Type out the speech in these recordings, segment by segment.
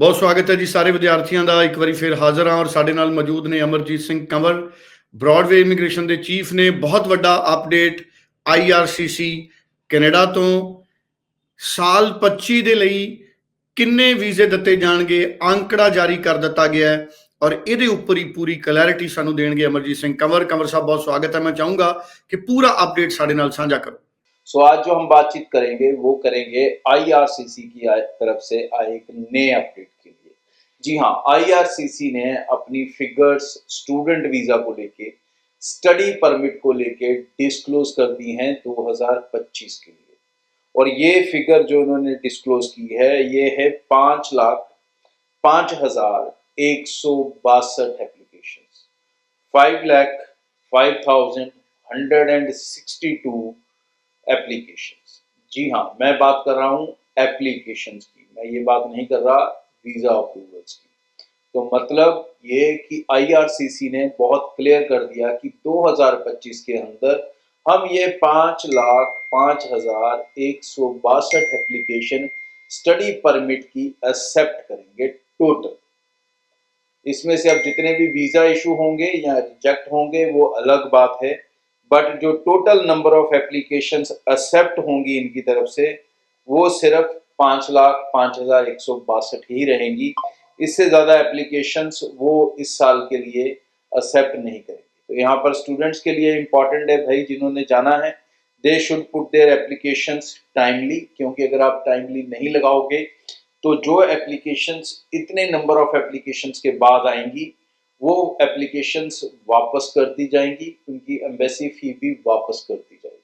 ਬਹੁਤ ਸਵਾਗਤ ਹੈ ਜੀ ਸਾਰੇ ਵਿਦਿਆਰਥੀਆਂ ਦਾ। ਇੱਕ ਵਾਰੀ ਫਿਰ ਹਾਜ਼ਰ ਹਾਂ ਔਰ ਸਾਡੇ ਨਾਲ ਮੌਜੂਦ ਨੇ ਅਮਰਜੀਤ ਸਿੰਘ ਕੰਵਰ। ਬ੍ਰੌਡਵੇ ਇਮੀਗ੍ਰੇਸ਼ਨ ਦੇ ਚੀਫ ਨੇ ਬਹੁਤ ਵੱਡਾ ਅਪਡੇਟ ਆਈਆਰਸੀਸੀ ਕੈਨੇਡਾ ਤੋਂ। ਸਾਲ 25 ਦੇ ਲਈ ਕਿੰਨੇ ਵੀਜ਼ੇ ਦਿੱਤੇ ਜਾਣਗੇ? ਅੰਕੜਾ ਜਾਰੀ ਕਰ ਦਿੱਤਾ ਗਿਆ ਹੈ ਔਰ ਇਹਦੇ ਉੱਪਰ ਹੀ ਪੂਰੀ ਕਲੈਰਿਟੀ ਸਾਨੂੰ ਦੇਣਗੇ ਅਮਰਜੀਤ ਸਿੰਘ ਕੰਵਰ। ਕੰਵਰ ਸਾਹਿਬ, ਬਹੁਤ ਸਵਾਗਤ ਹੈ। ਮੈਂ ਚਾਹੂੰਗਾ ਕਿ ਪੂਰਾ ਅਪਡੇਟ ਸਾਡੇ ਨਾਲ ਸਾਂਝਾ ਕਰੋ। सो आज जो हम बातचीत करेंगे, वो करेंगे आईआरसीसी की तरफ़ से आए एक नए अपडेट के लिए। जी हाँ आईआरसीसी ने अपनी फिगर्स स्टूडेंट वीज़ा को लेके स्टडी परमिट को लेके डिस्क्लोज कर दी हैं 2025 के लिए। और ये फिगर जो उन्होंने डिस्क्लोज की है, ये है पाँच लाख पाँच हज़ार एक सौ बासठ application five lakh five thousand hundred and sixty two applications जी हाँ मैं बात कर रहा हूँ एप्लीकेशंस की। मैं ये बात नहीं कर रहा वीज़ा अप्रूवल्स की। तो मतलब ये कि आईआरसीसी ने बहुत क्लियर कर दिया कि 2025 के अंदर हम ये पाँच लाख पाँच हज़ार एक सौ बासठ एप्लीकेशन स्टडी परमिट की एक्सेप्ट करेंगे टोटल इसमें से अब जितने भी वीज़ा इशू होंगे या रिजेक्ट होंगे, वो अलग बात है। बट जो total number of application accept होंगी इनकी तरफ़ से, वो सिर्फ़ पाँच लाख, पाँच हज़ार एक सौ बासठ ही रहेंगी। इससे ज़्यादा एप्लीकेशंस वो इस साल के लिए एक्सेप्ट नहीं करेंगे। तो यहाँ पर स्टूडेंट्स के लिए इंपॉर्टेंट है भाई, जिन्होंने जाना है। They should put their applications timely क्योंकि अगर आप टाइमली नहीं लगाओगे तो जो एप्लीकेशंस इतने नंबर ऑफ़ एप्लीकेशंस के बाद आएँगी वो एप्लीकेशंस वापस कर दी जाएँगी, उनकी एम्बेसी फ़ी भी वापस कर दी जाएगी।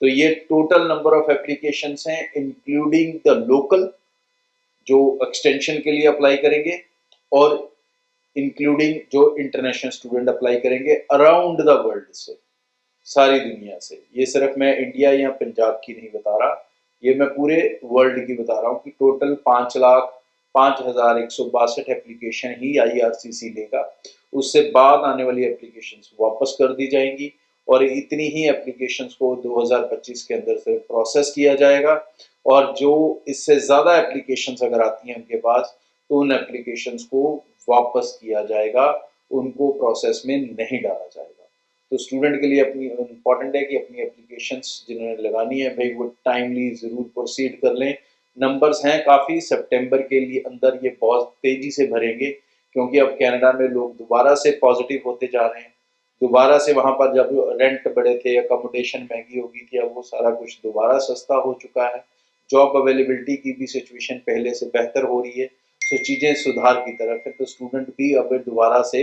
तो ये टोटल नंबर ऑफ़ एप्लीकेशंस हैं इंक्लूडिंग द लोकल जो एक्सटेंशन के लिए अप्लाई करेंगे, और इंक्लूडिंग जो इंटरनेशनल स्टूडेंट अप्लाई करेंगे अराउंड द वर्ल्ड से, सारी दुनिया से। ये सिर्फ़ मैं इंडिया या पंजाब की नहीं बता रहा, ये मैं पूरे वर्ल्ड की बता रहा हूँ कि टोटल पाँच लाख पाँच हज़ार एक सौ बासठ एप्लीकेशन ही आईआरसीसी लेगा। उससे बाद आने वाली एप्लीकेशंस वापस कर दी जाएँगी और इतनी ही एप्लीकेशंस को 2025 के अंदर से प्रोसेस किया जाएगा। और जो इससे ज़्यादा एप्लीकेशंस अगर आती हैं उनके पास तो उन एप्लीकेशंस को वापस किया जाएगा। उनको प्रोसेस में नहीं डाला जाएगा। तो स्टूडेंट के लिए अपनी इंपॉर्टेंट है कि अपनी एप्लीकेशंस जिन्होंने लगानी है, भाई वो टाइमली ज़रूर प्रोसीड कर लें। नंबर्स हैं काफ़ी सितंबर के लिए अंदर ये बहुत तेज़ी से भरेंगे, क्योंकि अब कनाडा में लोग दोबारा से पॉजिटिव होते जा रहे हैं। दोबारा से वहाँ पर जब रेंट बड़े थे अकोमोडेशन महँगी हो गई थी, अब वो सारा कुछ दोबारा सस्ता हो चुका है। जॉब अवेलेबिलिटी की भी सिचुएशन पहले से बेहतर हो रही है तो चीज़ें सुधार की तरफ़ है तो स्टूडेंट भी अब दोबारा से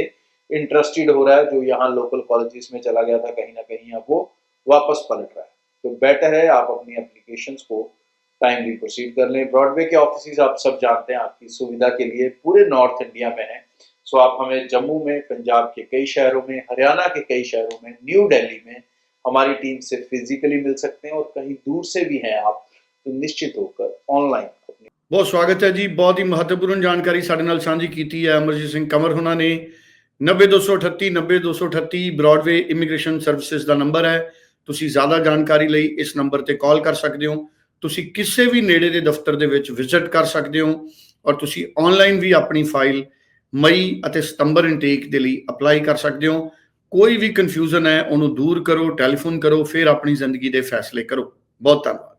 इंटरेस्टेड हो रहा है, जो यहाँ लोकल कॉलेजेस में चला गया था, कहीं ना कहीं अब वो वापस पलट रहा है। तो बेटर है आप अपनी एप्लीकेशंस को टाइमली प्रोसीड कर लें। ब्रॉडवे के ऑफ़िस आप सब जानते हैं, आपकी सुविधा के लिए पूरे नॉर्थ इंडिया में है। सो आप हमें जम्मू में, पंजाब के कई शहरों में, हरियाणा के कई शहरों में न्यू डेली में हमारी टीम से फिजिकली मिल सकते हैं और कहीं दूर से भी हैं आप तो निश्चित होकर ऑनलाइन बहुत स्वागत है जी। बहुत ਬਹੁਤ ਸਵਾਗਤ ਹੈ ਜੀ ਬਹੁਤ की है अमरजीत सिंह कंवर होना ने। नब्बे दो सौ ਕਮਰ नब्बे दो सौ 90238 ब्रॉडवे ਇਮੀਗ੍ਰੇਸ਼ਨ सर्विसिज का नंबर है। तुम ज़्यादा जानकारी ਲਈ इस नंबर पर कॉल कर सकते हो। ਤੁਸੀਂ ਕਿਸੇ ਵੀ ਨੇੜੇ ਦੇ ਦਫ਼ਤਰ ਦੇ ਵਿੱਚ ਵਿਜ਼ਿਟ ਕਰ ਸਕਦੇ ਹੋ ਔਰ ਤੁਸੀਂ ਆਨਲਾਈਨ ਵੀ ਆਪਣੀ ਫਾਈਲ ਮਈ ਅਤੇ ਸਤੰਬਰ ਇਨਟੇਕ ਦੇ ਲਈ ਅਪਲਾਈ ਕਰ ਸਕਦੇ ਹੋ। ਕੋਈ ਵੀ ਕਨਫਿਊਜ਼ਨ ਹੈ, ਉਹਨੂੰ ਦੂਰ ਕਰੋ ਟੈਲੀਫੋਨ ਕਰੋ, ਫਿਰ ਆਪਣੀ ਜ਼ਿੰਦਗੀ ਦੇ ਫੈਸਲੇ ਕਰੋ। ਬਹੁਤ ਧੰਨਵਾਦ।